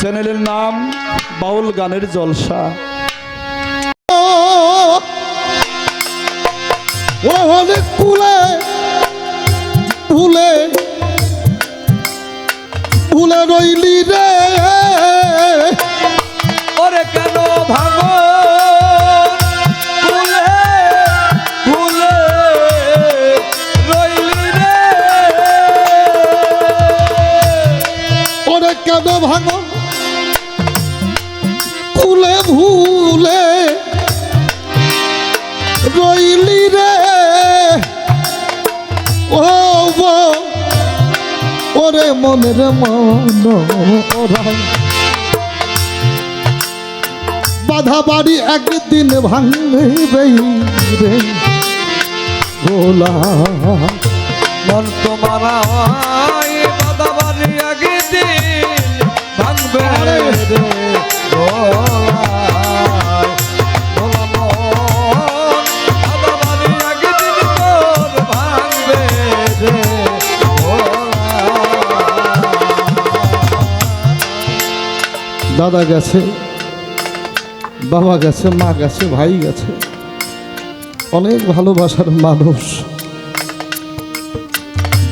চ্যানেলের নাম বাউল গানের জলসা। অনেক কুলে ভুলে ভুলে রইলি রে। ওরে কেন ভাঙো? ভুলে ভুলে রইলি রে। ওরে কেন ভাঙো? মনের মন বাধা বাড়ি একদিন ভাঙবে রে ভোলা মন তোমার বাদা বাড়ি আগে দিন ভাঙবে রে ভোলায়। দাদা গেছে, বাবা গেছে, মা গেছে, ভাই গেছে। অনেক ভালোবাসার মানুষ।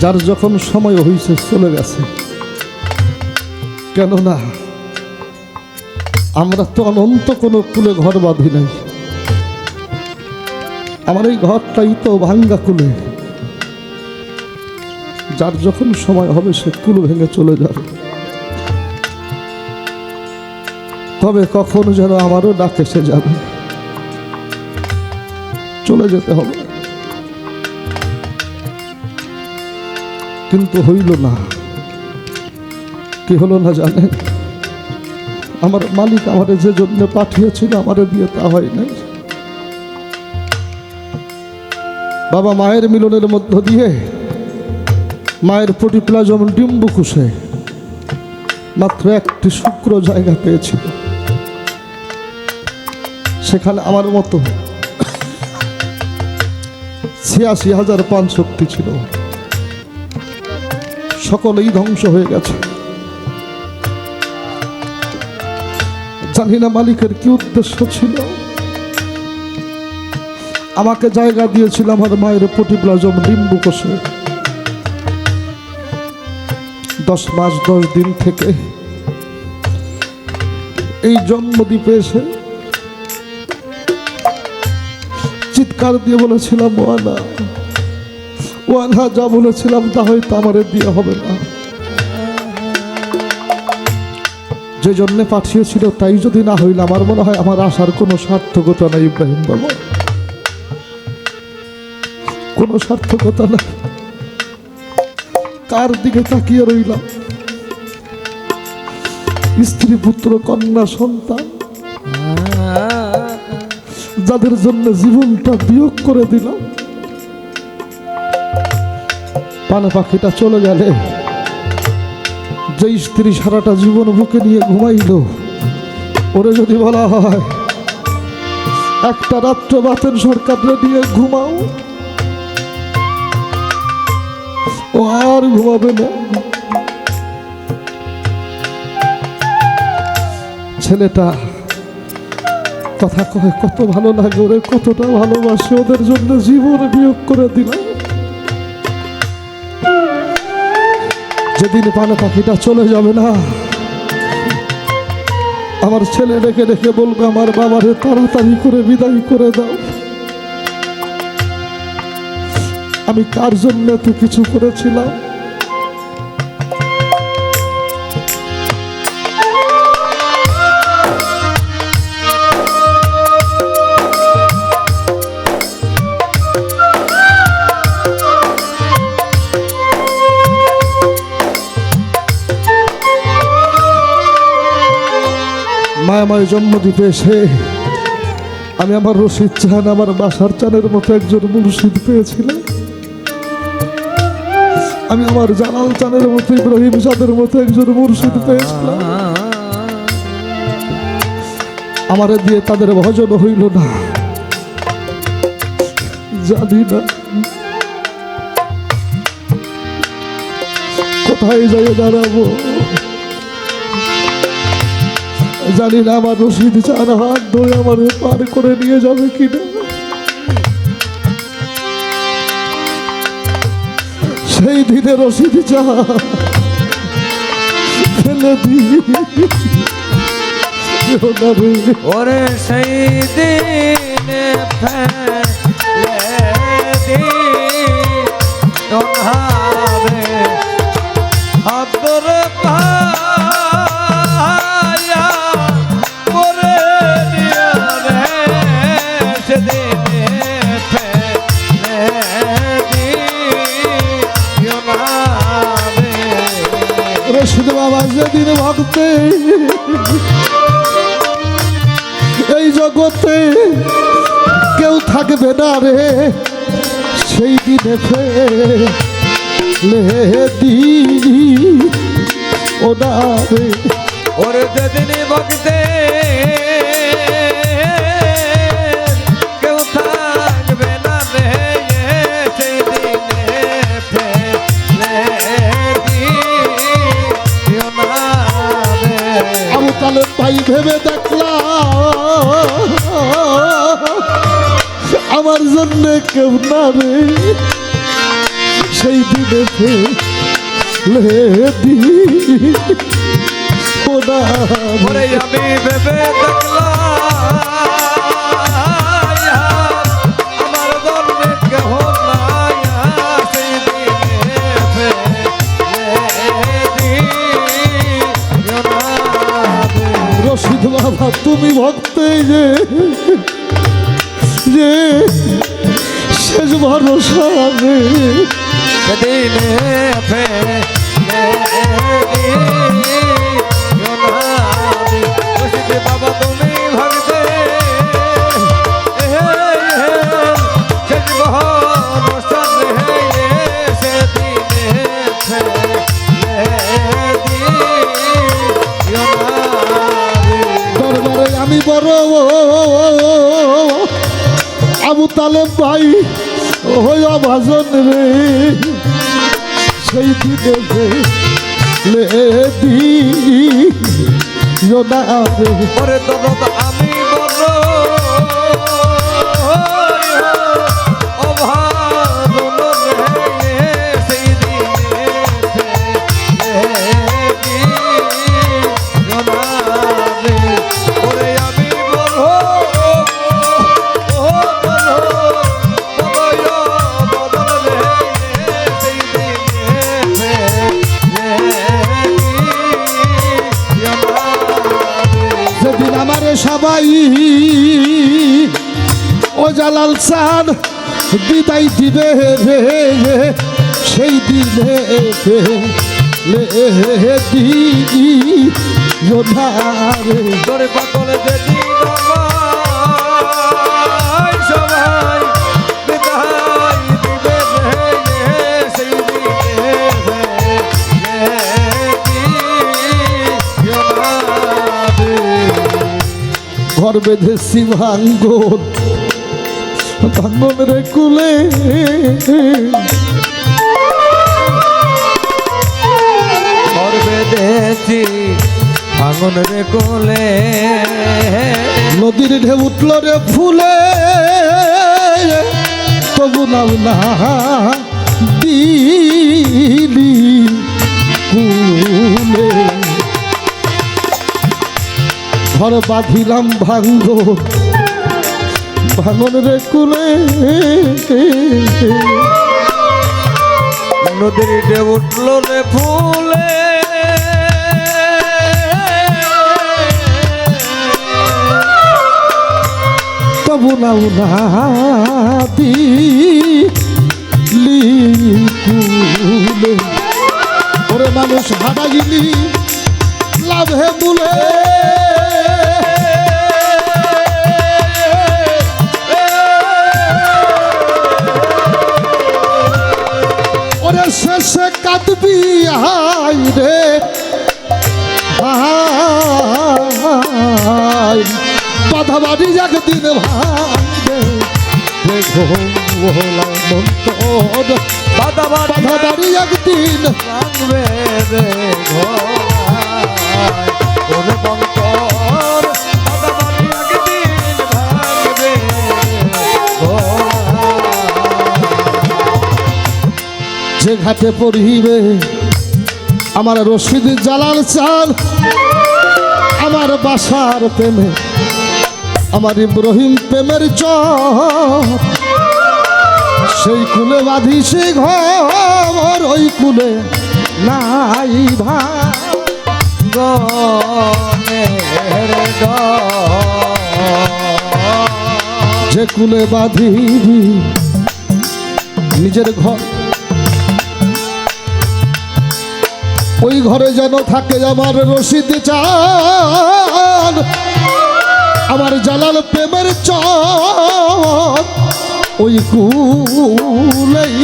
যার যখন সময় হয়েছে চলে গেছে। কেননা আমরা তো অনন্ত কোনো কুলে ঘর বাঁধি নাই। আমার এই ঘরটাই তো ভাঙ্গা কুলে। যার যখন সময় হবে সে কুল ভেঙে চলে যাবে। তবে কখন যেন আমারও ডাক এসে যাবে। চলে যেতে হবে। কিন্তু হইল না। কি হলো না জানেন? আমার মালিক আমারে যে জন্য পাঠিয়েছিল, আমারে দিয়ে তা হয় নাই। বাবা মায়ের মিলনের মধ্য দিয়ে মায়ের প্রতিপ্লাজম ডিম্বু খুশে মাত্র একটি শুক্র জায়গা পেয়েছিল। সেখানে আমার মতো ছিয়াশি হাজার পান শক্তি ছিল। সকলেই ধ্বংস হয়ে গেছে। জানি না মালিকের কি উদ্দেশ্য ছিল। আমাকে জায়গা দিয়েছিল আমার মায়ের প্রতিপ্লাজম ডিম্বু কোষে। দশ মাস, দশ দিন থেকে এই জন্মদ্বীপে এসে চিৎকার দিয়ে বলেছিলাম ওয়ানা ওয়ানা যা বলেছিলাম তা হয়তো আমারে দিয়ে হবে না। যে জন্যে পাঠিয়েছিল, তাই যদি না হইলে আমার মনে হয় আমার আসার কোনো সার্থকতা নাই ইব্রাহিম বাবা। কোনো সার্থকতা নাই। কার দিকে তাকিয়ে রইলাম? স্ত্রী, পুত্র, কন্যা, সন্তান। যাদের জন্য জীবনটা বিয়োগ করে দিলাম। পানা পাখিটা চলে গেলে যে স্ত্রী সারাটা জীবন বুকে নিয়ে ঘুমাইল, ওরে যদি বলা হয়, একটা রাত্র বাতের সরকারে নিয়ে ঘুমাও। ও আর ঘুমাবে না। ছেলেটা কথা কয় কত ভালো লাগে ওরে, কতটা ভালোবাসে ওদের জন্য জীবন বিয়োগ করে দিলাম যেদিন পানে পাখিটা চলে যাবে না, আমার ছেলে ডেকে ডেকে বলবে, আমার বাবারে তাড়াতাড়ি করে বিদায় করে দাও। আমি কার জন্য এত কিছু করেছিলাম? মায়াময় জন্মদ্বীপে এসে আমি আমার রশিদ চান, আমার বাসার চানের মতো একজন মুর্শিদ পেয়েছিলাম আমি আমার জালাল চানের মতো, ইব্রাহিম চাঁদের মতো একজন মুর্শিদ পেয়েছিলাম। আমার দিয়ে তাদের ভজন হইল না। জানি না। কোথায় যাই দাঁড়াবো? জানি না আমার রশিদ চার হাত ধরে আমার পার করে নিয়ে যাবে কিনা। সেই দিনে রশিদ চা ফেলে দিই ওরে সেই দিনে ফেলে দিনহারে সেই দিনে ফেলে দিই রে ওরে যেদিন ভক্তে ভাই ভেবে দেখলাম। জন্য কেউ না রে সেই দিনে আমি ভেবে দেখলাম রশিদ বাবা তুমি ভক্তে যে যে শেষ ভরসা আমি দিনে ফেলে দি না রে পরে দরদ আমি সান বিদায় দিবে রে সেই দিনে লে দি যোধারে তোরে পাগল যেদিন আমায় সবাই বিদায় দিবে সেই ঘর বেঁধেছি ভাঙ্গন ভাঙ্গন রে কুলে। ভাঙন রে কোলে। নদীর ঢেউ উঠল রে ফুলে। তবু নাও না দিলি কুলে। ঘর বাঁধিলাম ভাঙ্গ ভাঙন রে কুলে নদীর ডে উঠল রে ফুলে। তবু না দিলি কুলে। ওরে মানুষ হারাইলি লাভে বুলে হাই রে। ভাই বাধা বাড়ি একদিন ভাই রে ভোলা মন্তর বাধা বাধা বাড়ি একদিন ভাঙবে যে ঘাটে পড়িবে আমার রশিদ জালাল চাল আমার বাসার প্রেমে, আমার ইব্রাহিম প্রেমের চ সেই কুলে বাঁধি সে ঘর, ওই কুলে নাই ভাই যে কুলে বাঁধিবি নিজের ঘর ওই ঘরে যেন থাকে আমার রশিদ চান আমার জালাল প্রেমের চর ওই কুলেই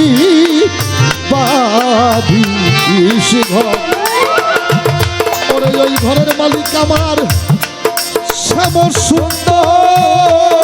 বাঁধিস ঘর। ওরে ওই ঘরের মালিক আমার শ্যাম আমার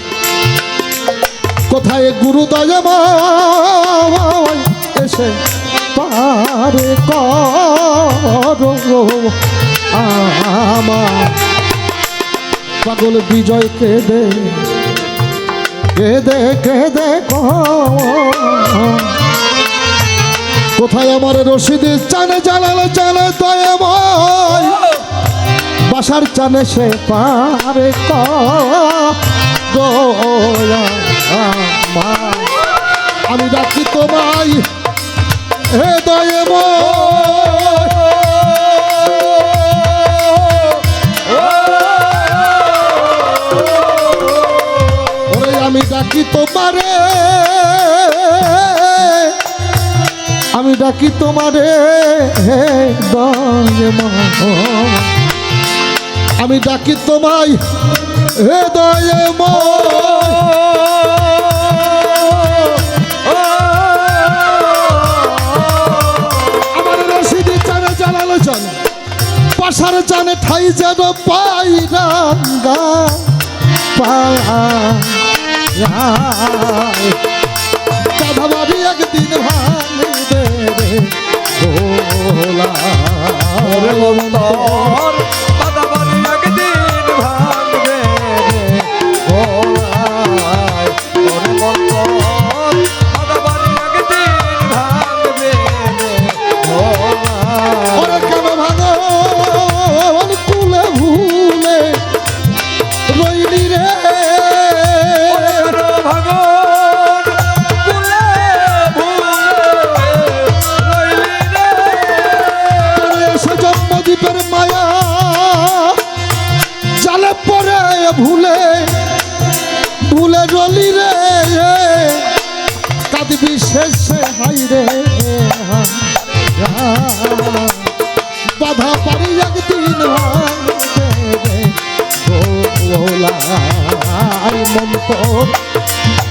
কোথায় গুরুদয় এসে পারে পাগল বিজয়কে দে কে দে কে দে কোথায় আমার রশিদ? চানে জানালে চানে দয়াময় বাসার চানে সে পারে দয়া আমি ডাকি তোমায়। হে দয়ে আমি ডাকি তোমারে। আমি ডাকি তোমারে। হে দয়ে আমি ডাকি তোমায়। হে দয়ে আমার পাশার জানে ঠাই যেন পাই রাঙ্গা দাদা বাড়ি একদিন ভাঙবে রে ভোলা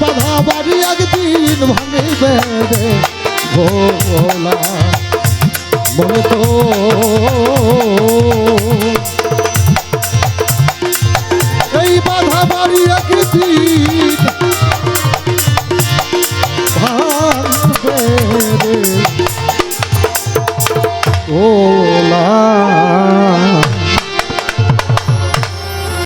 বাধা বাড়ি একদিন ভাঙবে ভোলা।